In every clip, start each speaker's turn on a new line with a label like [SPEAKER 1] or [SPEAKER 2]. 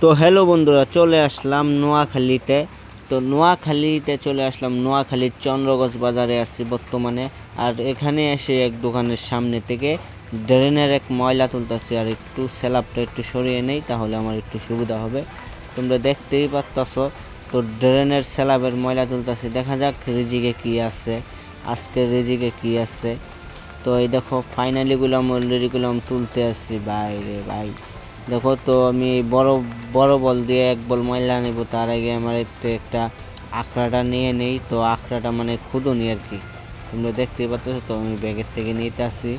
[SPEAKER 1] তো হ্যালো বন্ধুরা, চলে আসলাম নোয়াখালীতে। তো নোয়াখালীতে চলে আসলাম, নোয়াখালীর চন্দ্রগঞ্জ বাজারে আছি বর্তমানে। আর এখানে এসে এক দোকানের সামনে থেকে ড্রেনের এক ময়লা তুলতেছি, আর একটু স্যালাপটা একটু সরিয়ে নেই, তাহলে আমার একটু সুবিধা হবে। তোমরা দেখতেই পাচ্ছ তো ড্রেনের স্যালাবের ময়লা তুলতেছি। দেখা যাক রিজিকে কি আছে, আজকে রিজিকে কি আছে। তো এই দেখো ফাইনালি গুলাম অলরেডি গুলাম তুলতে আসছি বাইরে ভাই। দেখো তো আমি বড় বড় বল দিয়ে এক বল ময়লা নেব, তার আগে আমার একটু একটা আখড়াটা নিয়ে নেই, তো আখড়াটা মানে খুদুনি আর কি। তোমরা দেখতেই পাচ্ছ তো, আমি ব্যাগের থেকে নিতে আসি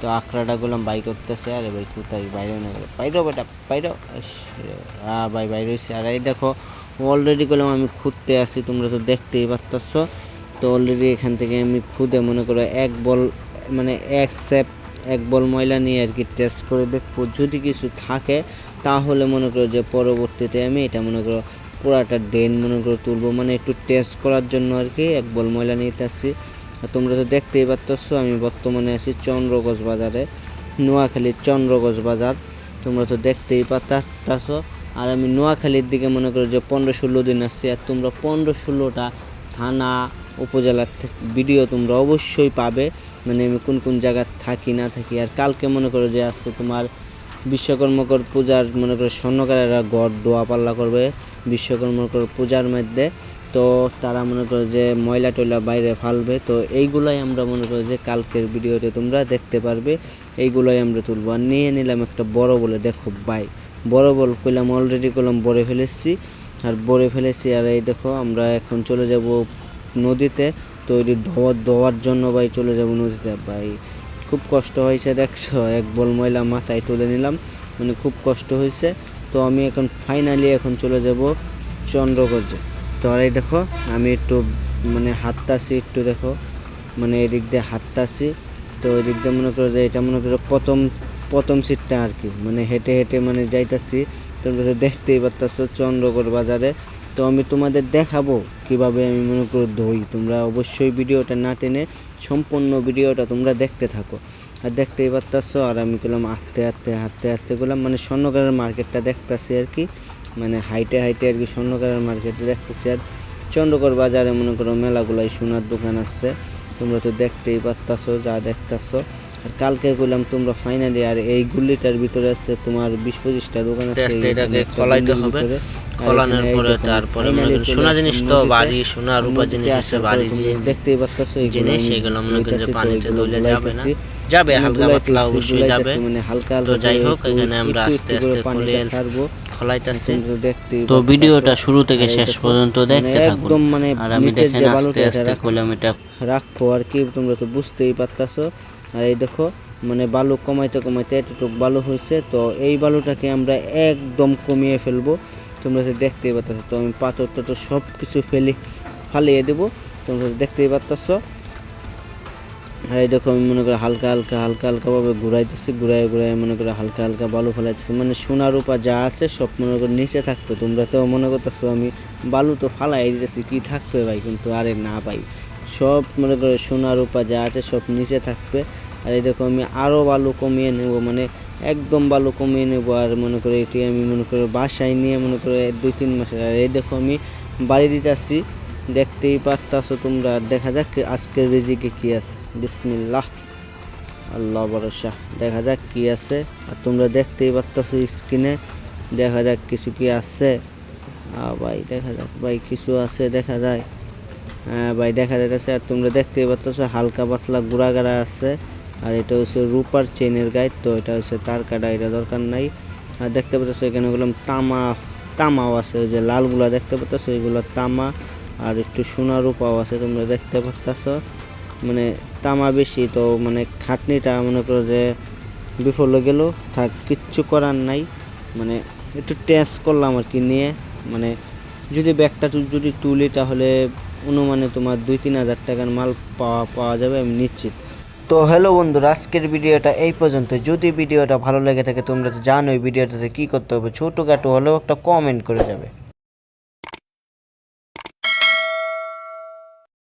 [SPEAKER 1] তো আখড়াটা গুলাম বাই করতেছে, আরে ভাই কোথায়? বাইরে না বাইরেও বেটা বাইরেও হ্যাঁ ভাই, বাইরে হয়েছে আর এই দেখো অলরেডি করলাম আমি খুঁজতে আসি তোমরা তো দেখতেই পাচ্ছ তো অলরেডি এখান থেকে আমি খুদে, মনে করো এক বল মানে এক সেপ এক বল ময়লা নিয়ে আর কি টেস্ট করে দেখব। যদি কিছু থাকে, তাহলে মনে করো যে পরবর্তীতে আমি এটা মনে করো পুরাটা ড্রেন মনে করো তুলবো। মানে একটু টেস্ট করার জন্য আর কি এক বল ময়লা নিতে আসছি। তোমরা তো দেখতেই পাচ্ছ আমি বর্তমানে আছি চন্দ্রগঞ্জ বাজারে নোয়াখালীর চন্দ্রগঞ্জ বাজার। তোমরা তো দেখতেই পাচ্ছ আর আমি নোয়াখালীর দিকে মনে করো যে পনেরো ষোলো দিন আসছি আর তোমরা পনেরো ষোলোটা থানা উপজেলার ভিডিও তোমরা অবশ্যই পাবে। মানে আমি কোন কোন জায়গায় থাকি, না থাকি, আর কালকে মনে করো যে আসছে তোমার বিশ্বকর্মকর পূজার, মনে করো স্বর্ণকারেরা গড় দোয়া পাল্লা করবে বিশ্বকর্মকর পূজার মধ্যে। তো তারা মনে করো যে ময়লা টয়লা বাইরে ফালবে। তো এইগুলাই আমরা মনে করো যে কালকের ভিডিওতে তোমরা দেখতে পারবে। এইগুলাই আমরা তুলবো। আর নিয়ে নিলাম একটা বড় বলে, দেখো বাই, বড় বল কইলাম অলরেডি করলাম বড়ে ফেলেছি। আর বড়ে ফেলেছি, আর এই দেখো আমরা এখন চলে যাব নদীতে তো ওই ধোয়ার ধোয়ার জন্য ভাই চলে যাব নদীতে, ভাই। খুব কষ্ট হয়েছে, দেখছ? এক বল ময়লা মাথায় তুলে নিলাম মানে খুব কষ্ট হয়েছে। তো আমি এখন ফাইনালি এখন চলে যাব চন্দ্রগঞ্জে তো আর এই দেখো, আমি একটু মানে হাততাছি একটু দেখো মানে এদিক দিয়ে হাততাছি তো ওই দিক দিয়ে মনে করো যে এটা মনে করো প্রথম প্রথম সিটটা আর কি। মানে হেঁটে হেঁটে মানে যাইতাছি, তোমরা দেখতেই পারতাছো চন্দ্রগড় বাজারে। তো আমি তোমাদের দেখাবো কীভাবে আমি মনে করো ধুই তোমরা অবশ্যই ভিডিওটা না টেনে সম্পূর্ণ ভিডিওটা তোমরা দেখতে থাকো। আর দেখতেই পারতাছো, আর আমি করলাম আস্তে আস্তে হাঁটতে হাঁটতে করলাম মানে স্বর্ণকারের মার্কেটটা দেখতাছি আর কি। মানে হাইটে হাইটে আর কি স্বর্ণকারের মার্কেটে দেখতেছি। আর চন্দ্রগড় বাজারে মনে করো মেলাগুলাই সোনার দোকান আসছে। তোমরা তো দেখতেই পারতাছো, যা দেখতাছো। আর কালকে করলাম তোমরা ফাইনালি আর এই গুলিটার ভিতরে আছে তোমার বিশ পঁচিশটা দোকান আছে
[SPEAKER 2] আস্তে এটাকে খোলাইতে হবে। খোলানোর পরে তারপরে মনে সোনা জিনিস তো বাড়ি সোনা রূপা জিনিস আছে বাড়ি জিনিস।
[SPEAKER 1] দেখতেই পারতাছো এইগুলো
[SPEAKER 2] জিনিস সেগুলো মনে করো যে পানিতে ধুলে যাবে না। যাবে হালকা পাতলা অবশ্যই যাবে।
[SPEAKER 1] মানে হালকা
[SPEAKER 2] তো যাই হোক এখানে আমরা আস্তে আস্তে খুলে। খোলাইতেছি। তো ভিডিওটা শুরু থেকে শেষ পর্যন্ত
[SPEAKER 1] মানে
[SPEAKER 2] দেখতে থাকুন।
[SPEAKER 1] একদম মানে
[SPEAKER 2] আর আমি দেখেন আস্তে আস্তে
[SPEAKER 1] রাখো-
[SPEAKER 2] এটা
[SPEAKER 1] রাখব আর কি তোমরা তো বুঝতেই পারতাছো। আর এই দেখো মানে বালু কমাইতে কমাইতে এতটুকু বালু হয়েছে, তো এই বালুটাকে আমরা একদম কমিয়ে ফেলব। তোমরা দেখতেই পারতাছো, তো আমি পাথর টাথর সব কিছু ফেলি, ফালিয়ে দেবো। তোমরা দেখতেই পারতাছো, আর এই দেখো, আমি মনে করি হালকা হালকা হালকা হালকাভাবে ঘুরাইতেছি ঘুরাই ঘুরাই মনে করে হালকা হালকা বালু ফেলাইতেছি। মানে সোনা রূপা যা আছে সব মনে করো নিচে থাকবে। তোমরা তো মনে করতেছো আমি বালু তো ফালাই দিতেছি, কি থাকবে ভাই? কিন্তু আরে না ভাই, সব মনে করো সোনা রূপা যা আছে সব নিচে থাকবে। আর এই দেখো আমি আরও বালু কমিয়ে নেব মানে একদম বালু কমিয়ে নেব, আর মনে করো এটি আমি মনে করো বাসায় নিয়ে মনে করো দুই তিন মাসের। আর এই দেখো আমি বাড়ি দিতে আসছি, দেখতেই পারতাছো তোমরা। দেখা যাক আজকের রেজিকে কি আছে। বিসমিল্লাহ। আল্লাহ ভরসা। দেখা যাক কি আছে। আর তোমরা দেখতেই পারতাছো স্ক্রিনে। দেখা যাক কিছু কি আছে। ভাই, দেখা যাক। ভাই, কিছু আছে, দেখা যায়। হ্যাঁ ভাই, দেখা যাইতেছে। আর তোমরা দেখতেই পারতেছো হালকা পাতলা গুড়াগাড়া আছে। আর এটা হচ্ছে রূপার চেনের গাইড তো এটা হচ্ছে তার কাটা, এটা দরকার নাই। আর দেখতে পাচ্ছ এখানে বললাম তামা, তামাও আছে, ওই যে লালগুলা দেখতে পাচ্ছ, এগুলো তামা আর একটু সোনা রূপাও আছে, তোমরা দেখতে পাচ্ছ মানে তামা বেশি, তো মানে খাটনিটা মনে করো যে বিফল গেল, থাক, কিচ্ছু করার নাই। মানে একটু টেস্ট করলাম আর কি নিয়ে। মানে যদি ব্যাগটা যদি তুলি তাহলে অনুমানে তোমার দুই তিন হাজার টাকার মাল পাওয়া পাওয়া যাবে, আমি নিশ্চিত। তো হ্যালো বন্ধুরা, আজকের ভিডিওটা এই পর্যন্ত। যদি ভিডিওটা ভালো লেগে থাকে, তোমরা তো জানোই ভিডিওটাতে কী করতে হবে। ছোটোখাটো হলেও একটা কমেন্ট করে যাবে।